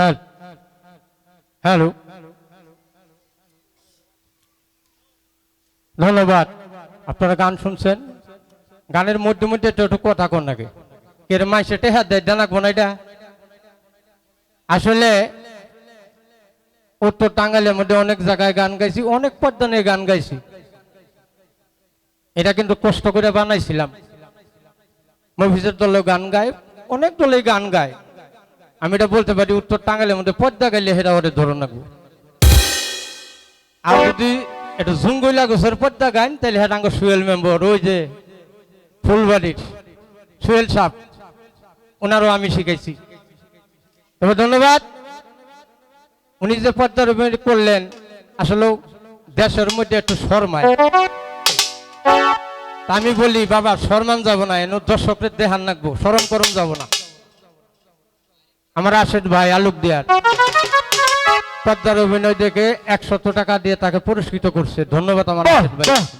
হ্যাঁ হ্যালো। ধন্যবাদ। আপনারা গান শুনছেন? গানের মধ্যে মধ্যে একটু কথা কন নাকি? কের মাই সেটে হাত দেয় জানাকবো না এটা আসলে উত্তর টাঙ্গাইলের মধ্যে অনেক জায়গায় গান গাইছি, অনেক পদ্মানে গান গাইছি। এটা কিন্তু কষ্ট করে বানাইছিলাম। মফিজের দলে গান গায়, অনেক দলে গান গায়। আমি এটা বলতে পারি, উত্তর টাঙ্গাইলের মধ্যে পদ্মা গাইলে সেটা ওরে ধরো নাকবো আর যদি এটা ঝুঙ্গইলা গোসের পদ্মা গান তাহলে আঙ্গ সুয়েল মেম্বার, ওই যে ফুলবাড়ির সুয়েল সাপ, ওনারও আমি শিখাইছি। তবে ধন্যবাদ। উনি যে পদ্মার অভিনয় করলেন, আসলে দেশের মধ্যে একটু শর্মায়। আমি বলি, বাবা শর্মান যাব না, এনে দর্শকের দেহান রাখব শরম করম যাব না। আমার আশেদ ভাই আলুক দিয়ার। পদ্মার অভিনয় দেখে একশত টাকা দিয়ে তাকে পুরস্কৃত করছে। ধন্যবাদ আমার ভাই।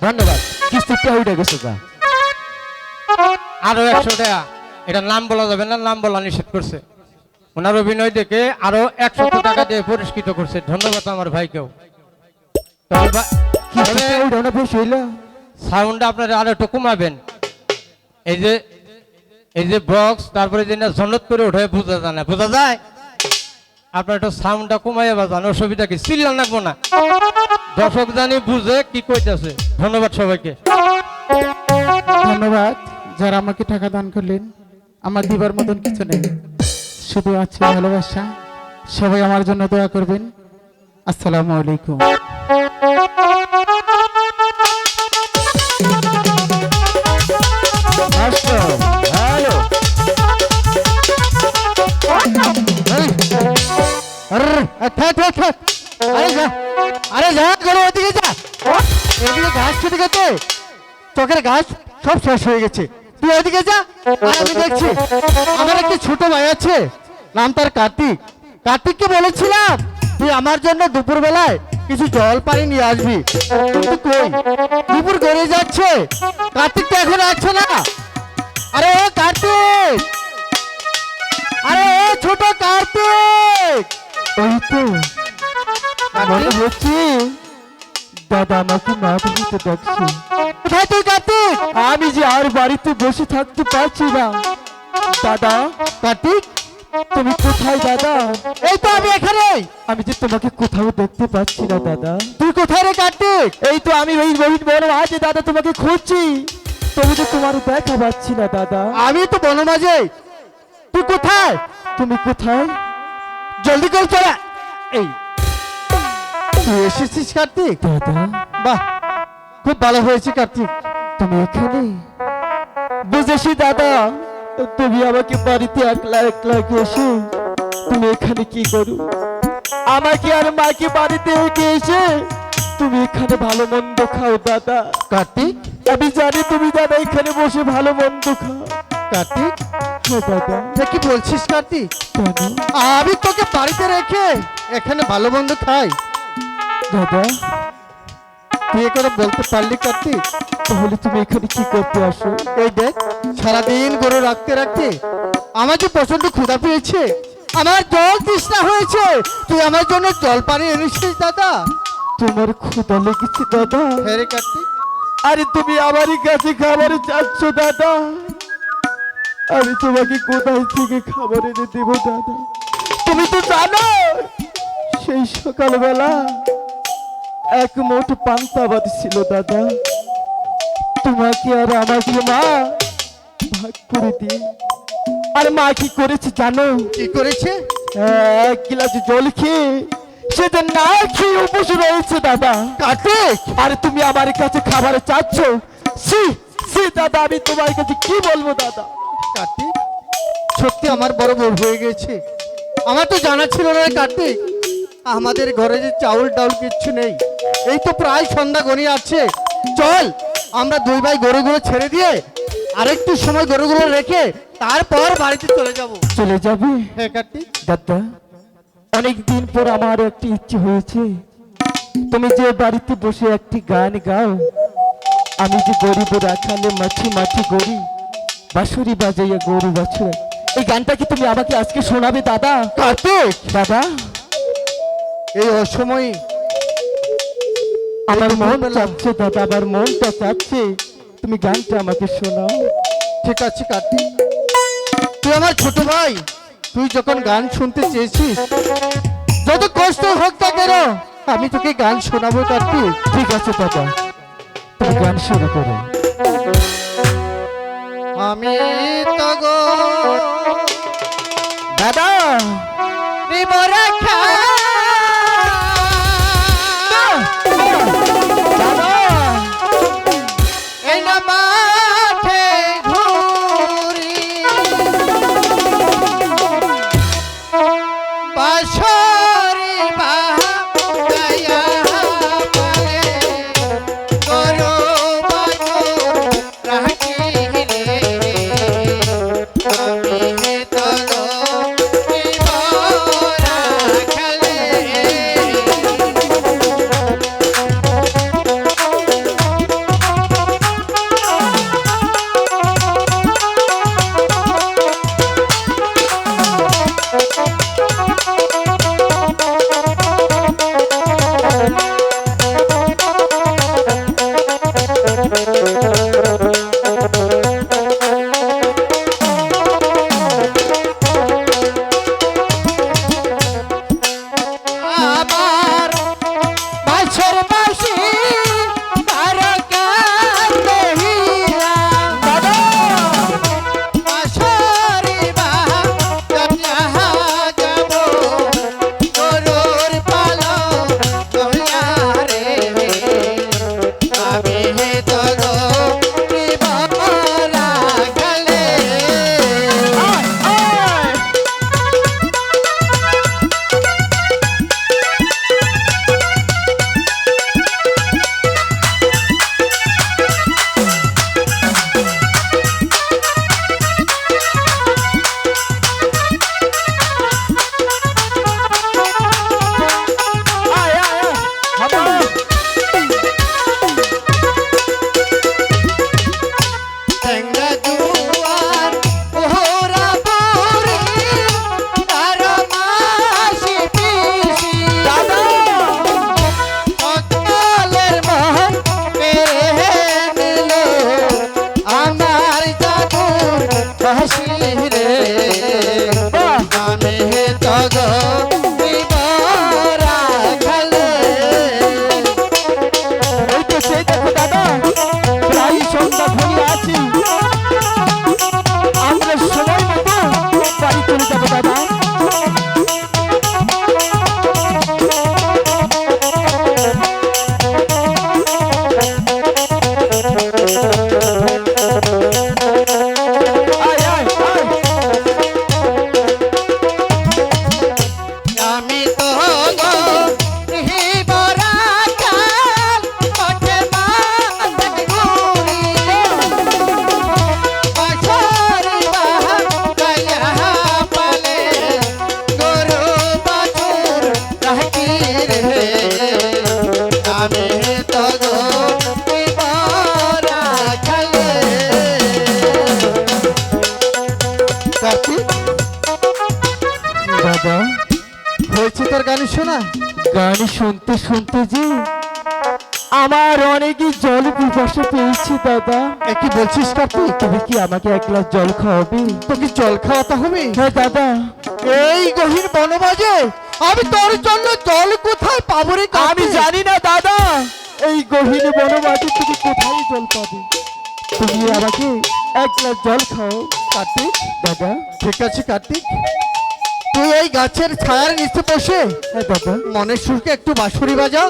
ধন্যবাদ। কিস্তিটা উঠে গেছে গা। আরও একশো টাকা। এটা নাম বলা যাবে না নাম বলা নিষেধ করছে। ওনার অভিনয় দেখে আরও একশত টাকা দিয়ে পুরস্কৃত করছে। ধন্যবাদ আমার ভাইকেও। সাউন্ডটা আপনারা আরও একটু কমাবেন। এই যে এই যে বক্স তারপরে যে না করে ওঠে বোঝা যায় না। বোঝা যায়? আপনার একটু সাউন্ডটা কমাইয়া বাজান, অসুবিধা কি? চিল্লা লাগবো না। দর্শক জানি বুঝে কি কইতেছে। ধন্যবাদ সবাইকে। ধন্যবাদ। যারা আমাকে টাকা দান করলেন, আমার দিবার মতন কিছু নেই। শুধু আছে ভালোবাসা। সবাই আমার জন্য দোয়া করবেন। আসসালামু আলাইকুম। আরে যা আরে যা করো ওদিকে যা এদিকে ঘাস খেতে খেতে চোখের ঘাস সব শেষ হয়ে গেছে তুই ওদিকে যা আর আমি দেখছি আমার একটি ছোট ভাই আছে নাম তার কার্তিক! কার্তিককে বলেছিলাম তুই আমার জন্য দুপুর বেলায় কিছু জল পানি নিয়ে আসবি কিন্তু কই দুপুর গড়িয়ে যাচ্ছে কার্তিক তো এখন আসছে না আরে ও কার্তিক আরে ও ছোট কার্তিক! ওই তো মনে হচ্ছে দাদা আমাকে মা বলতে ডাকছে কোথায় তুই কার্তিক আমি যে আর বাড়িতে বসে থাকতে পারছি না। দাদা কার্তিক তুমি কোথায় দাদা? এই তো আমি এখানে। আমি যে তোমাকে কোথাও দেখতে পাচ্ছি না দাদা। তুই কোথায় রে কার্তিক? এই তো আমি ওই রোহিত বড় আছে দাদা তোমাকে খুঁজছি। তবু তো তোমার দেখা পাচ্ছি না দাদা। আমি তো বনমাঝে তুই কোথায়? তুমি কোথায়? জলদি করে চলে। এই তুই এসেছিস কার্তিক? দাদা। বাহ খুব ভালো হয়েছে কার্তিক। তুমি এখানে? বুঝেছি দাদা তুমি আমাকে বাড়িতে একলা একলা এসে তুমি এখানে কি করো? আমাকে আর মাকে বাড়িতে রেখে এসে তুমি এখানে ভালো মন্দ খাও দাদা। কার্তিক? আমি জানি তুমি দাদা এখানে বসে ভালো মন্দ খাও। কার্তিক? কি বলছিস কার্তিক আমি তোকে বাড়িতে রেখে এখানে ভালো মন্দ খাই। দাদা। তুই করে বলতে পারলি কার্তিক তাহলে তুমি এখানে কি করতে আসো? এই দেখ সারাদিন গরু রাখতে রাখতে আমার যে প্রচণ্ড ক্ষুধা পেয়েছে আমার জল তৃষ্ণা হয়েছে। তুই আমার জন্য জল পানি এনেছিস দাদা? তোমার ক্ষুধা লেগেছে দাদা। হ্যাঁ রে কার্তিক আরে তুমি আমারই কাছে খাবার চাচ্ছ দাদা। আমি তোমাকে কোথায় থেকে খাবার এনে দেবো দাদা? তুমি তো জানো সেই সকালবেলা এক মোট পান্তাবাদ ছিল দাদা। তোমাকে আর আমাকে মা ভাগ করে দিয়ে। আর মা কি করেছে জানো? কি করেছে? এক গিলাস জল খেয়ে সেটা না খেয়ে উপোস রয়েছে দাদা। কার্তিক! আরে তুমি আমার কাছে খাবার চাচ্ছ? সি সি দাদা আমি তোমার কাছে কি বলব দাদা? কার্তিক? সত্যি আমার বড় ভুল হয়ে গেছে। আমার তো জানা ছিল না কার্তিক। আমাদের ঘরে যে চাউল ডাউল কিচ্ছু নেই। এই তো প্রায় সন্ধ্যা গড়িয়ে আছে। চল আমরা দুই ভাই গরুগুলো ছেড়ে দিয়ে আরেকটু সময় গরুগুলো রেখে তারপর বাড়িতে চলে যাব। চলে যাবে? হ্যাঁ কার্তিক। দাদা অনেক দিন পর আমার একটি ইচ্ছে হয়েছে। তুমি যে বাড়িতে বসে একটি গান গাও। আমি যে গরিব রাখালে মাছি মাছি গরি বাঁশুরি বাজাইয়া গরু বাছুর এই গানটা কি তুমি আমাকে আজকে শোনাবে দাদা? কার্তিক! দাদা? এই অসময়ে আমার মন চাচ্ছে দাদা আমার মনটা চাচ্ছে। তুমি গানটা আমাকে শোনাও। ঠিক আছে কার্তিক। তুই আমার ছোট ভাই। তুই যখন গান শুনতে চেয়েছিস যত কষ্ট হোক না কেন আমি তোকে গান শোনাবো কার্তিক। ঠিক আছে দাদা। তুমি গান শুরু করো। আমি তগো গো। দাদা বিবরাখা দাদা শোনা। গান শুনতে শুনতে যে আমার অনেকই জল পিপাসা পেয়েছে দাদা। কি বলছিস কার্তিক? তুমি কি আমাকে এক গ্লাস জল খাওয়াবে? তোকে জল খাওয়াতে হবে? হ্যাঁ দাদা। এই গহীন বনবাজে আমি তোর জন্য জল কোথায় পাবো রে আমি? জানি না দাদা। এই গহীন বনবাসে তুমি কোথায় জল পাবে? তুমি আমাকে এক গ্লাস জল খাও কার্তিক দাদা। ঠিক আছে কার্তিক। তুই এই গাছের ছায়ার নিচে বসে মনের সুরকে একটু বাঁশুরি বাজা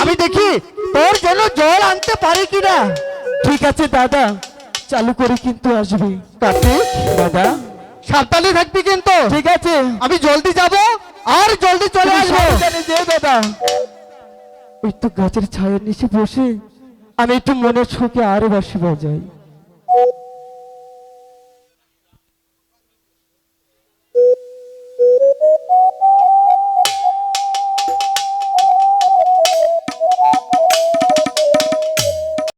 আমি দেখি তোর জন্য জল আনতে পারি কিনা। ঠিক আছে দাদা। চালু করে কিন্তু আসবে। কার্তিক? দাদা। সাবধানে থাকবি কিন্তু। ঠিক আছে। আমি জলদি যাব আর জলদি চলে আসব। দাদা। ওই তো গাছের ছায়ার নিচে বসে আমি একটু মনের সুখে আরও বাসি বাজাই।